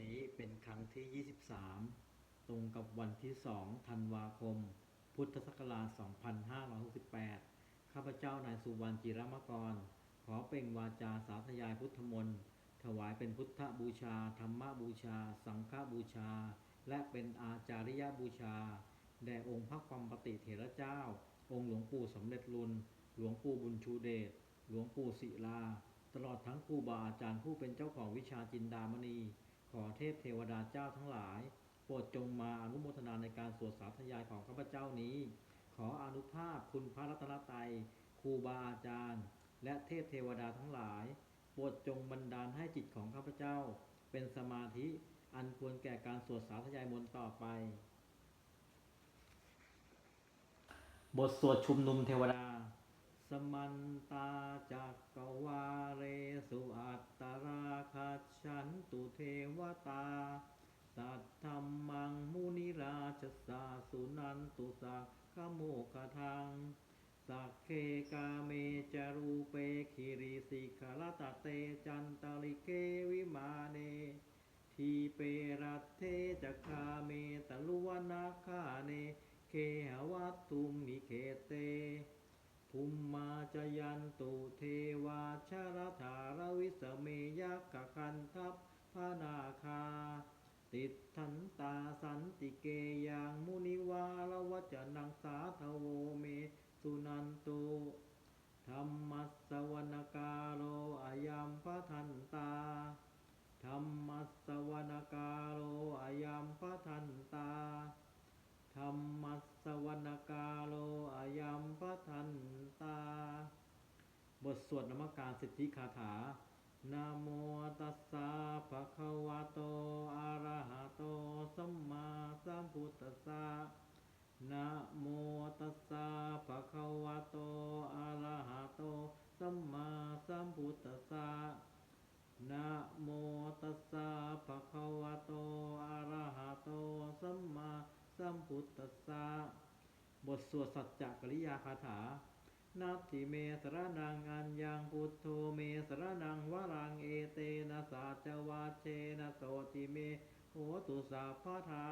นี้เป็นครั้งที่ 23 ตรงกับวันที่ 2 ธันวาคม พุทธศักราช 2568 ข้าพเจ้านายสุวรรณจิรมกร ขอเปล่งวาจาสาธยายพุทธมนต์ถวายเป็นพุทธบูชา ธรรมบูชา สังฆบูชา และเป็นอาจาริยบูชา แด่องค์พระความปฏิเถระเจ้า องค์หลวงปู่สำเร็จรุน หลวงปู่บุญชูเดช หลวงปู่ศิลา ตลอดทั้งครูบาอาจารย์ผู้เป็นเจ้าของวิชาจินดามณี อเทพเทวดาเจ้าทั้งหลาย โปรดจงมาอนุโมทนาในการสวดสาธยายของข้าพเจ้านี้ ขออนุภาพคุณพระรัตนตรัยครูบาอาจารย์ และเทพเทวดาทั้งหลายโปรดจงบันดาลให้จิตของข้าพเจ้า เป็นสมาธิอันควรแก่การสวดสาธยายมนต์ต่อไป บทสวดชุมนุมเทวดา สมันตาจักกวาเรสุอัตตราคัจฉันตุเทวตา สัทธรรมังมุนิราชสาสุนันตุสักขโมกทัง สักเคกาเมจารูเปคิริสิขลตเตจันตลิเกวิมาเน ทีเปรัตเทจักขาเมตลุวนาคาเน เคหวัตตุมิเคเต ภูมมาจยันตุเทวาชรธารวิสเมยักขคันทัพพานาคา ติดทันตาสันติเกยังมุนิวาลวจนังสาทโวเมสุนันตุธรรมัสสวนกาโลอายัมปะทันต ทสวดนมัการสิทธิคาถานะโมตัสสะภะคะวะโต อะระหะโต สัมมาสัมพุทธัสสะนะโมตัสสะภะคะวะโต อะระหะโต สัมมาสัมพุทธัสสะนะโมตัสสะภะคะวะโต อะระหะโต สัมมาสัมพุทธัสสะ บทสวดสัจจกริยาคาถา นัตถิเมสรนังอัญญังพุทโธเมสรนังวรังเอเตนะสาจวาเชนะโสติเมโหตุสาพาทา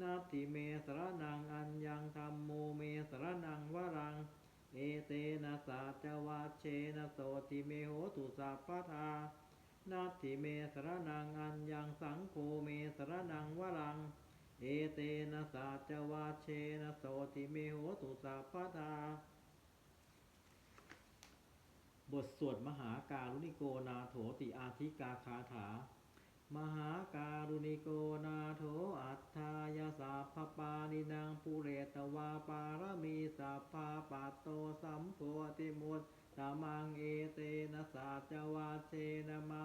นัตถิเมสรนังอัญญังธรรมโมเมสรนังวรัง เอเตนะสาจวาเชนะโสติเมโหตุสาพาทานัตถิเมสรนังอัญญังสังโฆเมสรนังวรัง เอเตนะสาจวาเชนะโสติเมโหตุสาพาทา บทสวดมหาการุณิโกนาโถติอาธิกาคาถา มหาการุณิโกนาโถอัฏฐายาสาพปานินางปุเรตวาปารมีสัพพาปัตโตสัมโพติมุตตามังเอเตนะสาจวาเชนะมา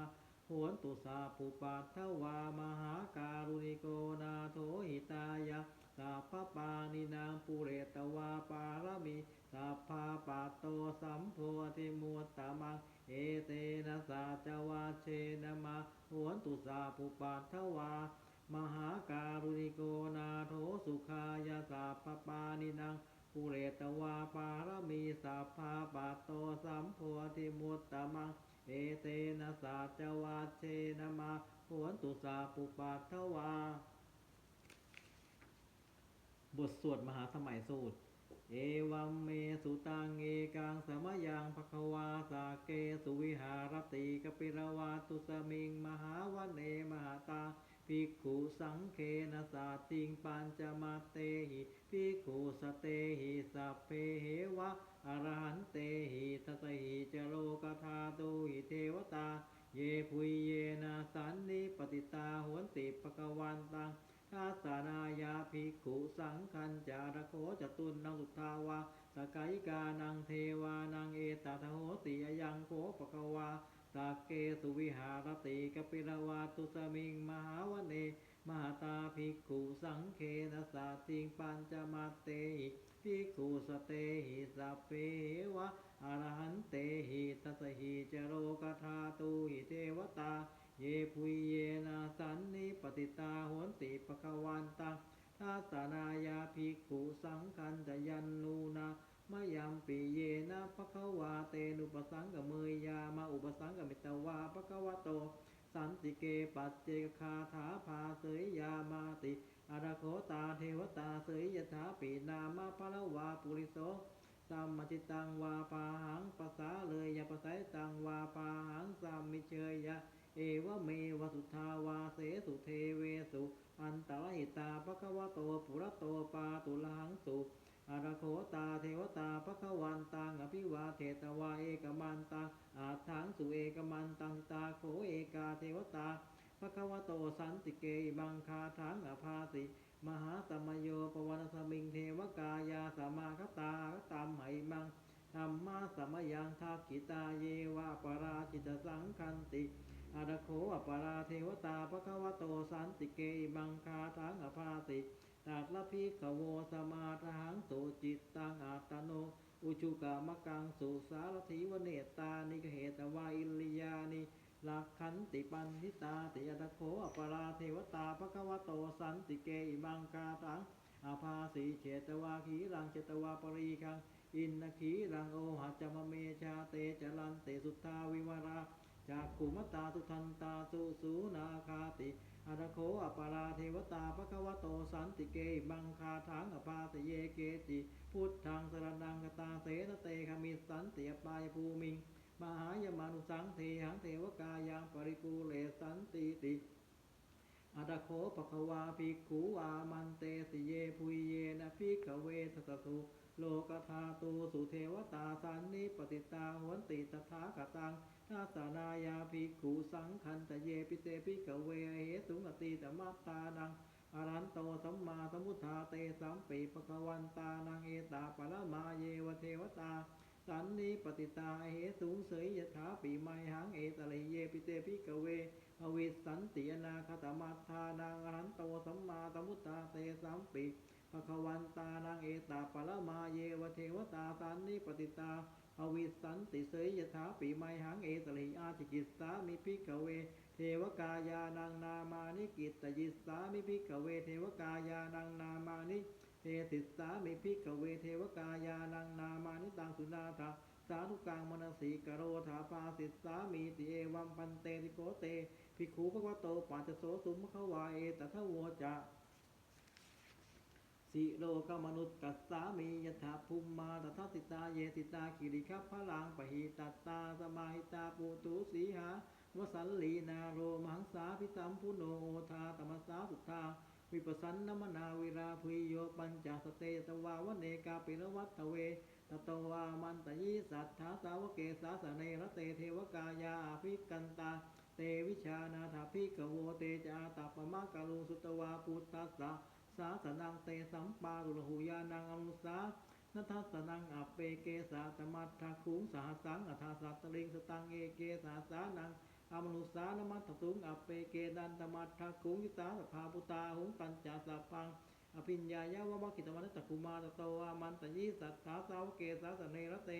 โหนตุสาปุปัตถวามหาการุณิโกนาโถหิตายาสัพพปานินางปุเรตวาปารมีสัพพาปัตโตสัมโพธิมุตตมังเอเตนะสาจวาเชนะมาโหนตุสาปุปัตถวามหาการุณิโกนาโถสุขายาสัพพปานินังปุเรตวาปารมีสัพพาปัตโตสัมโพธิมุตตะมัง เอเตนะสาจวาเชนะมาโหนตุสาปุปัตถวา บทสวดมหาสมัยสูตร เอวัมเมสุตังเอกังสมยังภควาสาเกสุวิหารติกปิรวาตุสมิง มหาวันเนมหาตาภิกขุสังเคนะสาติงปัญจมาเตหิภิกขุสเตหิสัพเพเหวะ อรหันเตหิทัสหิจโลกธาตุหิเทวตา เยพุยเยนะสันนิปติตาหวนติปกวันตังทัสานายาภิกขุสังคัญจารโคจตุนนังสุทธาวาสกายิกานังเทวานังเอตตะโหติยยังโคปกวาสักเกสุวิหารติกปิรวาตุสมิงมหาวเน มาตาภิกขุสังเคนะสาติงปัญจมาเตหิภิกขุสเตหิสัพเพวะอรหันเตหิทัสสหิจโรกธาตุหิเทวตา เยพุยเยนะสันนิปติตาหนติปะคะวันตังทัสสานายาภิกขุสังคันจะยันนูนามยัมปิเยนะภะคะวาเตนุปสังกเมยยามาอุปสังกมิตวาภะคะวะโต สันติเกปัจเจกคาถาภาเสยยามาติอาราโคตาเทวตาเสยยถาปีนามาภละวาปุริโสสัมมจิตังวาปาหังภาษาเลยยาภาษาตังวาปาหังสัมมิเชยยะ เอวเมวสุทาวาเสสุเทเวสุ อันตรหิตาภควโตปุระโตปาตุลังสุ อารโคตาเทวตาภควันตังอภิวาเทตวาเอกมันตังอาทังสุเอกมันตังตาโขเอกาเทวตาภควโตสันติเกบังคาทังอภาสิมหาสมโยปวันสมิงเทวกายาสมาคตาตามไหมังธรรมาสมยังทักกิตาเยวะปราจิตสังคันติอาราโคอปราเทวตาภควโตสันติเกบังคาทังอภาติ ตากละพิกโวสมาทหังสุจิตตังอาตโน อุจุกามกังสุสารถีวเนตานิกเหตวาอิลิยานิหลักขันติปันทิตาติอาราโคอปราเทวตาภควโตสันติเกบังคาทังอาภาสีเฉตวาขีรังเจตวาปรีคังอินนขีรังโอหัจมเมชาเตจรันเตสุทธาวิวาราจากขุมตาสุทันตาสุสูนาคาติ อารโคอปาราเทวตาภควโตสันติเก บังคาทังอปาตเยเกจิพุทธังสรนังกตาเสนเตคามิสันติปายภูมิง มหายมานุสังเทหังเทวกายังปริปูเลสันติติอาตโคปะควาภิกขุอามันเตสิเยพุยเยนะภิกขเวทสสุโลกธาตูสุเทวตาสันนิปติตาหวนติตถาคตัง ทัสนายาภิกขุสังคันตเยปิเตภิกเวเหสุงอติตมัตตานังอรันโตสัมมาสัมพุทธาเตสัมปีปะควันตานังเอตาปะละมาเยวเทวตา สันนิปติตาเหสูงเสยยถาปีไมหังเอตลิเยปิเตภิกเว อวิสันติอนาคตมัตทานังอรันโตสัมมาสัมพุทธาเตสัมปีภควันตานังเอตาปะละมาเยวเทวตาสันนิปติตา อวิสันติเสยยถาปีไมหังเอตลิอาจิกิสามิภิกขเว เทวกายานังนามานิกิตตยิสามิภิกขเว เทวกายานังนามานิเทติสามิภิกขเว เทวกายานังนามานิตังสุนาถาสาธุกังมนสีกโรธาปาสิสามีติเอวัมปันเตติโกเตภิกขุภควโตปัจจโสสุมขวาเอตทะโวจะ สิโลกมนุษย์กัสสามียถาภูมิมาตถาสิตาเยติตากิริคัพพลังปหิตัตตาสมาหิตาปูตุสีหาวสันลีนาโรมังสาพิสัมพุโนโอทาตมสสาสุทธาวิปสันนมนาวิราภุยโยปัญจสเตตวาวเนกาปิรวัตเวตตวามันตยิสัทธาสาวเกสาสเนรเตเทวกายาภิกันตา เตวิชานาถาภิกขโวเตจาตาปมะกะลุสุตวาพุทธัสสะ สาสนังเตสัมปารุลหุยานังอนุสานัทสนังอัปเปเกสาตมัตถคุงสหสังอัทาสัตตลิงสตังเอเกสาสานังอมนุสานมัตถุงอัปเปเกดันตมัตถคุงยิตาสภาปุตาหุงปัญจสัพพังอภิญญายาวะวกิตวันตะกุมารตโตวามันตยิสัทธาสาวเกสาสเนรเต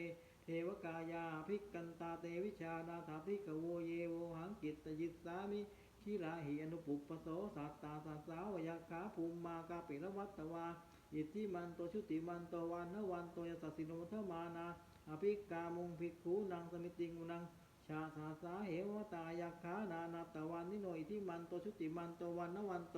เทวกายาภิกกันตาเตวิชานาถาภิกโวเยโวหังกิตตยิสสามิ ขีลาหิอนุปุปปโสสัตตาสัสสาวยาคาภูมิมากาปิรวัตตวาอิทิมันโตชุติมันโตวันนวันโตยสัสสิโนทมานาอภิกามุงภิกขูนังสมิติงุนังชาสาสาเหวตายาคานานาตวันนิโนอิทิมันโตชุติมันโตวันนวันโต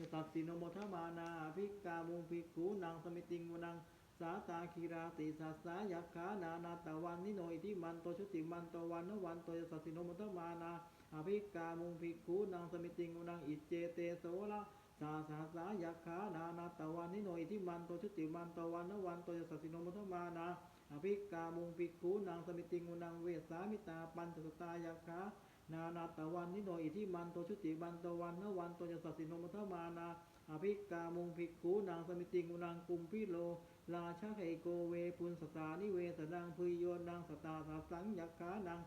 ยสัสสิโนโมทมานาอภิกามุงภิกขูนังสมิติงุนังสาตาคีราติสัสสายาคานานาตวันนิโนอิทิมันโตชุติมันโตวันนวันโตยสัสสิโนโมทมานา อภิกามุงภิกขุนังสมิติงุนังอิจเจเตโสละสาสาสายาขานานาตะวันนิโนอิทิมันโตชุติมันตะวันนวันโตยสัสสิโนมุทมานาอภิกามุงภิกขุนังสมิติงุนังเวสามิตาปัญจสตายาขานานาตะวันนิโนอิทิมันโตชุติมันตะวันนวันโตยสัสสิโนมุทมานาอภิกามุงภิกขุนังสมิติงุนังกุมพิโลราชาไคโกเวปุนสตานิเวสนังพุยโยนังสตาสาสังยักขานัง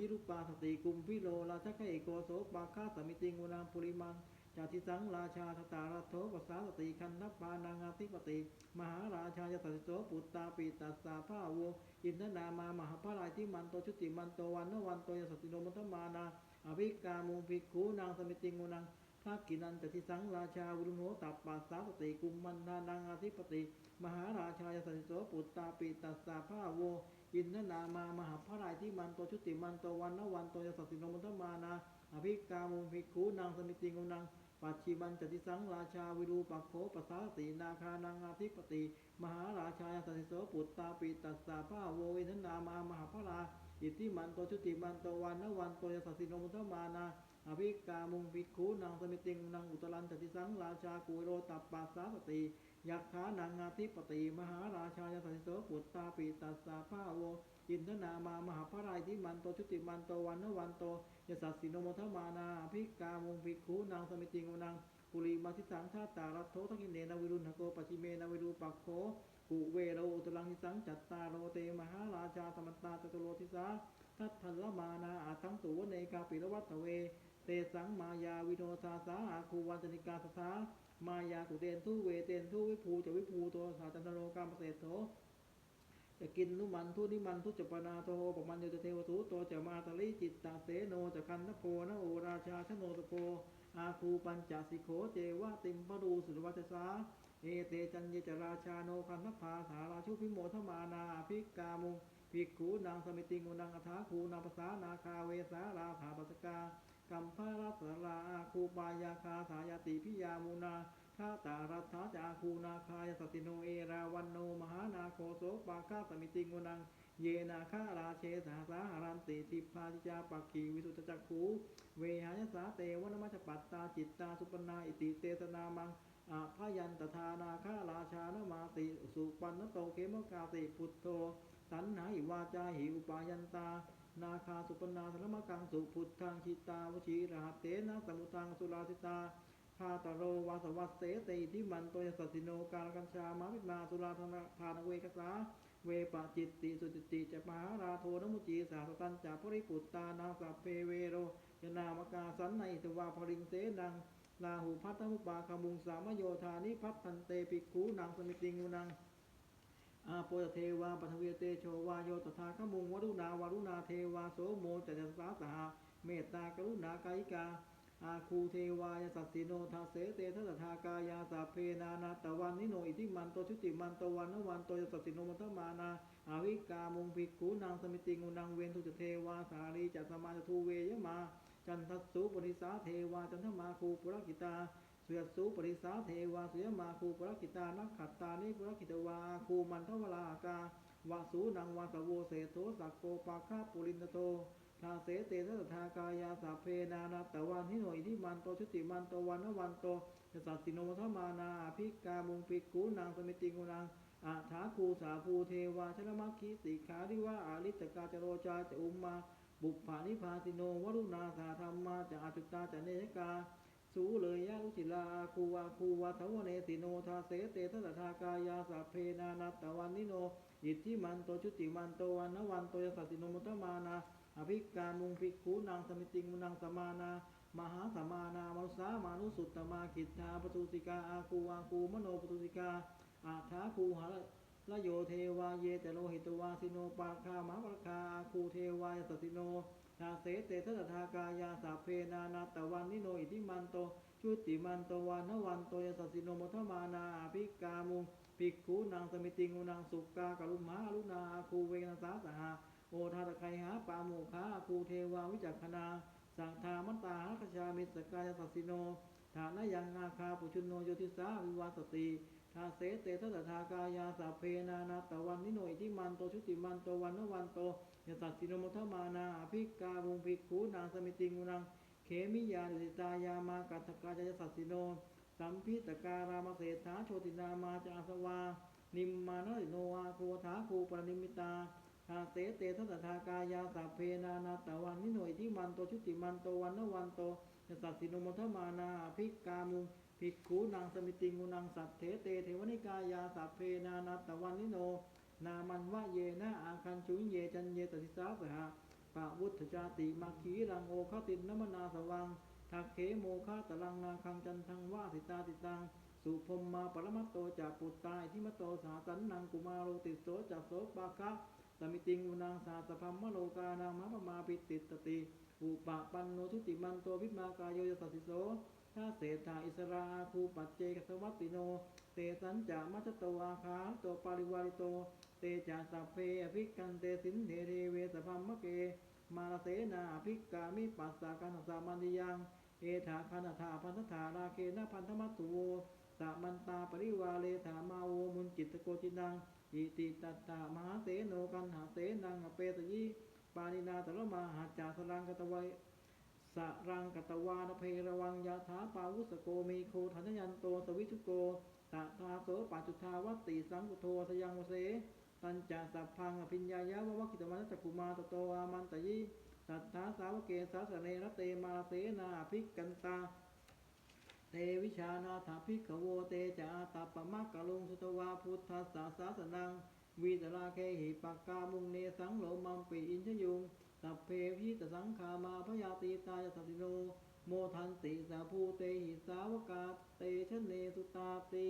ยิรุปาสติกุมพิโลราชกเอโกโสปาคาสมิติงูนามปุริมังจาติสังราชาทตาราโทภาษาสติคันนัปปานังอาทิปติ มหาราชายสัสสิโสปุตตาปิตัสสาภาวงอินทนามามหาพระลายที่มันโตชุติมันโตวันนวันโตยสติโนมัตมานาอภิกามุงภิกขูนางสมิติงูนัง ทักกินันจติสังราชาวุรุโนตัปปัสสาสติกุมมันทานังอาทิปติ มหาราชายสัสสิโสปุตตาปิตัสสาภาโว อินทนามามหาพระรายที่มันโตชุติมันโตวันนวันโตยสัสสิโนมุตตมานาอภิกามุภิกขุนางสมิติงกุนังปัจฉิมันจติสังราชาวิรูปักโขปัสสาตินาคานังอาทิปติ มหาราชายสัสสิโสปุตตาปิตัสสะพาโวอินทนามามหาพระราอิทธิมันโตชุติมันโตวันนวันโตยสัสสิโนมุตตมานา อภิกามุงภิกขุนางสมิติงนังอุตรันจติสังราชากุโรตัปปัสสาสติยักขานังอาทิปติ มหาราชายาสัสโสปุตตาปิตัสสะพาโวอินทนามามหาพระรายที่มันโตชุติมันโตวันนวันโตยสัสสิโนโมทมานาอภิกามงภิกขุนางสมิติงนังปุริมาทิสังชาตารัตโททักินเนนาวิรุณหโกปัจิเมนาวิรูปักโขกุเวโรอุตลังทิสังจัตตาโรเตมหาราชาสมัตตาจตุโรทิสาทัตทัลละมานาอาทังตุวเนกาปิรวัตเว เตสังมายาวิโนทาสาอาคูวันจนิกาสสามายากุเตนทุเวเตนทุวิภูจะวิภูตัวสาจันตโรกามเศรษโถจะกินนุมันทุนิมันทุจปนาโตปมันโยจะเทวทุโตจะมาตลิจิตตาเสโนจะคันทโพนะโอราชาชโนตโพอาคูปัญจสิโขเจวะติมปรูสุรวัชสาเอเตจันเยจราชาโนคันทภาสาราชุพิโมทมานาภิกามุภิกขูนางสมิติงูนางอัฐาคูนางภาษานาคาเวสาราภาปัสกา กัมภารัสราคูปายาคาสายติพิยามุนาข้าตารัตถาจาคูนาคายสติโนเอราวันโนมหานาโคโสปาคาสมิติงุนัง เยนาคาราเชสหสาหารันติทิพาจิจาปักขีวิสุทธจักขูเวหายสาเตวนมัจปัตตาจิตตาสุปนาอิติเตสนามังอาพยันตทานาคาราชานมาติสุปันนโตเกมกาติพุทโธสันหาหิวาจาหิอุปายันตา นาคาสุปนาสรมกังสุพุทธังชิตาวชีรหัตเตนะสมุทังสุราสิตาพาตโรวาสวัสเสติทิมันโตยสัสสิโนการกัญชามาวิมาสุราธนาทานเวกสาเวปจิตติสุจิติจะมหาราโทนมุจีสาสตันจาภริปุตตานาสัพเพเวโรยนามกาสันในตวาภริงเสนังลาหูพัทธมุปาคมุงสามโยธานิพัทธันเตปิกขูนางสมิติงูนัง อาโปยเทวาปัทเวเตโชวาโยตถาคมุงวรุณาวารุณาเทวาโสโมจัจสาสหาเมตตากรุณากายิกา อาคูเทวายสัสสิโนทาเสเตทัสทากายาสัพเพนานาตวันนิโนอิทิมันโตชุติมันโตวันนวันโตยสัสสิโนมัทมานาอาวิกามุงภิกขุนางสมิติงูนางเวนทุจเทวาสารีจัตสมาจทูเวยมา จันทสุปริสาเทวาจันทมาคูปุรกิตา สือสูปริสาเทวาเสือมาคูปรกิตานักขัตตานิปรกิตวาคูมันทวราอากาวาสูนังวาสโวเสโทสักโกปาคาปุรินโตทาเสเตทัสทากายาสัพเพนานาตวันทิโนอิทิมันโตชุติมันโตวันนวันโตยสัสสิโนทมานาภิกามุงปิกูนางสมิติกุนางอาถาคูสาภูเทวาชนมัคคีสิขาริวาอาลิตกาจโรจาจะอุมมา บุพผานิพาสิโนวรุณาสาธรรมาจะอาจุตาจะเนกา สูเลยยะลุจิลาอาคูวาคูวาทวเนสิโนทาเสเตทัสทากายาสัพเพนานาตตวันนิโนอิทธิมันโตชุติมันโตวันนวันโตยสัสสิโนมุตมานาอภิกามุงภิกขุนางสมิติงมุนังสมานา มหาสมานามนุสามานุสุตตมากิตตาปตุสิกาอาคูอาคูมโนปตุสิกาอาถาคูหะ ละโยเทวาเยตโลหิตวาสิโนปาคามหาปรคาอาคูเทวายสสสิโนทาเสเตทัสทากายาสัพเพนานาตวันนิโนอิทิมันโตชุติมันโตวันวันโตยสัสสิโนมทมานาอภิกามุงภิกขุนางสมิติงุนางสุกากรุมหาอรุณาคูเวนสาสหาโอทาตะไคหาปาโมคาอาคูเทวาวิจักขณาสังทามันตาหคชามิสกายสัสสิโนฐานะยังอาคาปุชุนโนโยติสาวิวาสติ ทาเสเตทัสทากายาสัพเพนานาตวันนิโนอิทิมันโตชุติมันโตวันนวันโตยสัสสิโนมทมานาอภิกาบุงภิกขุนางสมิติงุนังเขมิยานิตายามากัตถกาจยสัสสิโนสัมพิตการามเศรษฐาโชตินามาจาสวา นิมมานะโนอาโคถาคูปรนิมิตาทาเสเตทัสทากายาสัพเพนานาตวันนิโนอิทิมันโตชุติมันโตวันนวันโตยสัสสิโนมทมานาอภิกามุง ภิกขุนางสมิติงุนังสัตเถเตเทวนิกายาสัพเพนานาตวันนิโน นามันวะเยนะอาคันชุยเยจันเยตติสาสหะปะวุฒจาติมาขีรังโอคตินนมนาสวังทักเขโมคาตลังนาคังจันทังวาสิตาติตังสุพมมาปรมัตโตจาปุตตาอิทิมโตสาสันนังกุมาโรติโสจัสโสปาคะสมิติงุนางสาสพัมมโลกานางมะปมาปิติตติ อุปะปันโนทุติมันโตวิมากายโยยสัสสิโสาเศรษฐาอิสราภูปัจเจกสวัติโน เตสันจามัจจตวาคาโตปาริวาริโต เตจาสัพเพอภิกันเตสินเทเรเวสพัมมะเก มาลเสนาอภิกามิปัสสากันสามันติยัง เอถาคันธาพันธธาราเคนะพันธมัตตุโวสามันตาปริวาเลธามาโวมุนจิตโกจินังอิติตัตตามหาเสโนกันหาเสนังอเปตยิปานินาตระมาหาจาสรังกตวัย สรังกตวานเพระวังยาถาปาวุสโกมีโคทันยันโตสวิชุโกตะทาโสปัจจุทาวัตติสังกุโททยังวเส ตัญจาสัพพังอภิญญายะวะวะกิตมันจักกุมาตโตอามันตยิตัทธาสาวกเกสาสเนรเตมาเสนาภิกันตา เตวิชานาถาภิกขโวเตจาตาปมะกะลุงสุตวาพุทธสสาสาสนังวีตราเคหิปักกามุงเนสังโลมัมปีอินชยุง สัพเพพิตสังขามาพยาตีตายสัตติโนโมทันติสาภูเตหิสาวกาเตชะเนสุตาติ